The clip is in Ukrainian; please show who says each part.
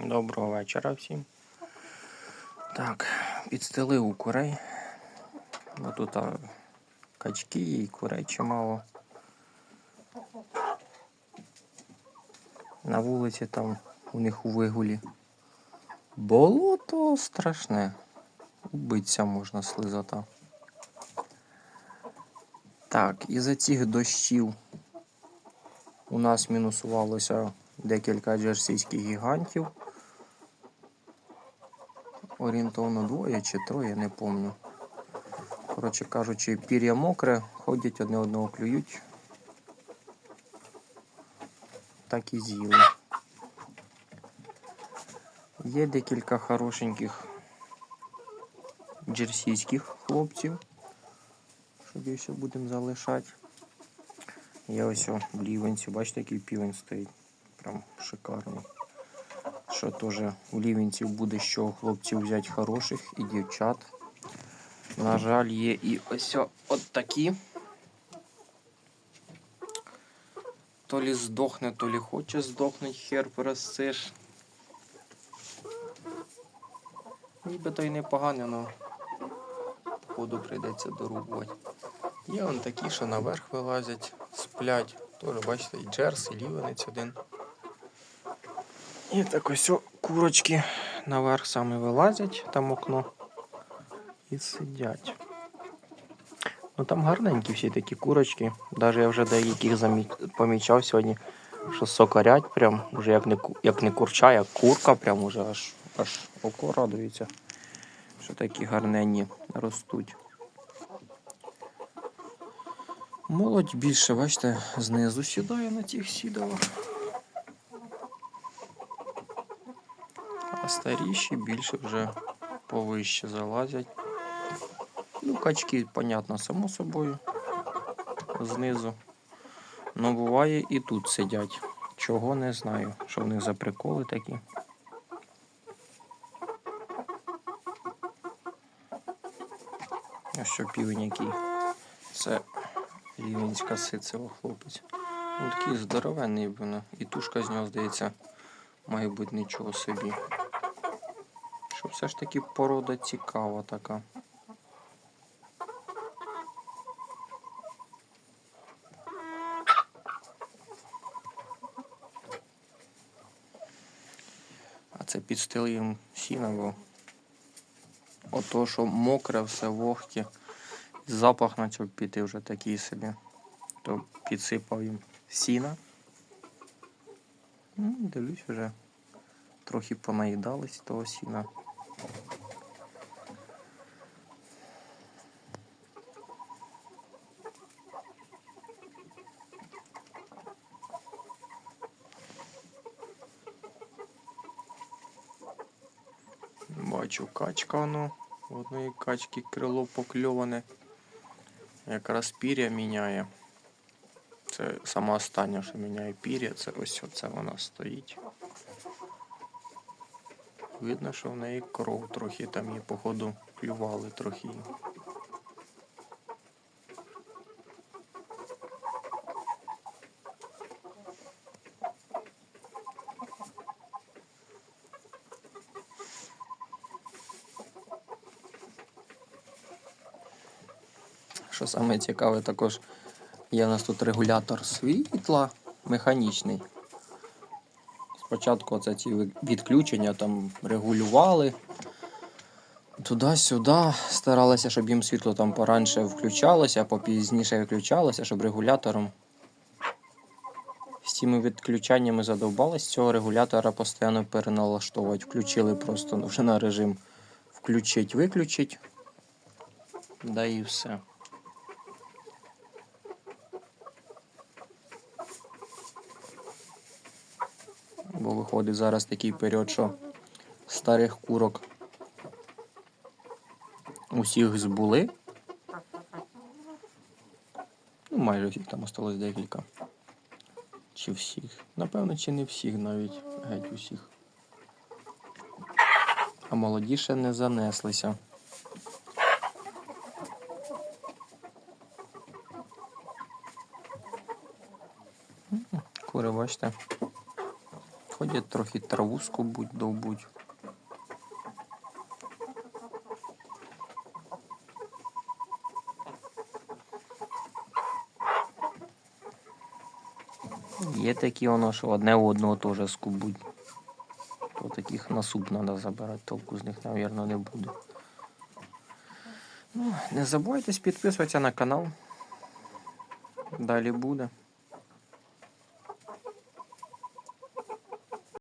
Speaker 1: Доброго вечора всім. Так, підстелив у курей. Ну тут а, качки і курей чимало. На вулиці там у них у вигулі. Болото страшне. Убиться можна слизота. Так, із-за цих дощів у нас мінусувалося декілька джерсійських гігантів. Орієнтовно двоє чи троє, не пам'ятаю. Коротше кажучи, пір'я мокре, ходять одне одного клюють. Так і з'їли. Є декілька хорошеньких джерсійських хлопців. Що ще будемо залишати. Є ось в лівенці, бачите, який півень стоїть. Прям шикарний. Що теж у лівенців буде чого хлопців взяти хороших і дівчат. На жаль, є і ось от такі. То лі здохне, то лі хоче здохнуть, хер простиш. Нібито й непогано, але походу прийдеться дорубувати. Є вон такі, що наверх вилазять, сплять. Тоже, бачите, і джерс, і лівенець один. І так ось о, курочки наверх саме вилазять, там окно. І сидять. Ну там гарненькі всі такі курочки. Навіть я вже деяких помічав сьогодні, що сокарять прям, вже як не, як не курча, як курка, прям уже аж, аж око радується. Що такі гарненні ростуть. Молодь більше, бачите, знизу сідає на тих сідалах. Старіші більше вже повище залазять. Ну, качки, понятно, само собою. Знизу. Ну, буває і тут сидять. Чого не знаю. Що в них за приколи такі. А що півень який? Це рівенська сицева хлопець. Ну, такий здоровенний. І тушка з нього, здається, має бути нічого собі. Що все ж таки порода цікава така. А це підстил їм сіна, бо ото, що мокре, все вогке. Запах почав піти вже такий собі. То підсипав їм сіна. Ну, дивлюсь вже. Трохи понаїдались того сіна. Бачу качка воно. В одної качки крило покльоване. Якраз пір'я міняє. Це сама остання, що міняє пір'я, це ось оце вона стоїть. Видно, що в неї кров трохи там її, походу, клювали трохи. Що саме цікаве, також є у нас тут регулятор світла механічний. Спочатку це ці відключення там регулювали. Туди-сюди старалися, щоб їм світло там поранше включалося, а попізніше виключалося, щоб регулятором. З цими відключаннями задовбались цього регулятора постійно переналаштовувати. Включили просто ну, вже на режим включить, виключить. Да і все. Бо виходить зараз такий період, що старих курок усіх збули. Ну, майже всіх там осталось декілька. Чи всіх? Напевно, чи не всіх навіть, геть усіх. А молоді ще не занеслися. Кури, бачите, Ходять трохи траву скубуть, довбуть. Є такі воно, що одне у одного теж скубуть. То таких на суп треба забирати, толку з них, мабуть, не буде. Ну, не забувайте підписуватися на канал. Далі буде.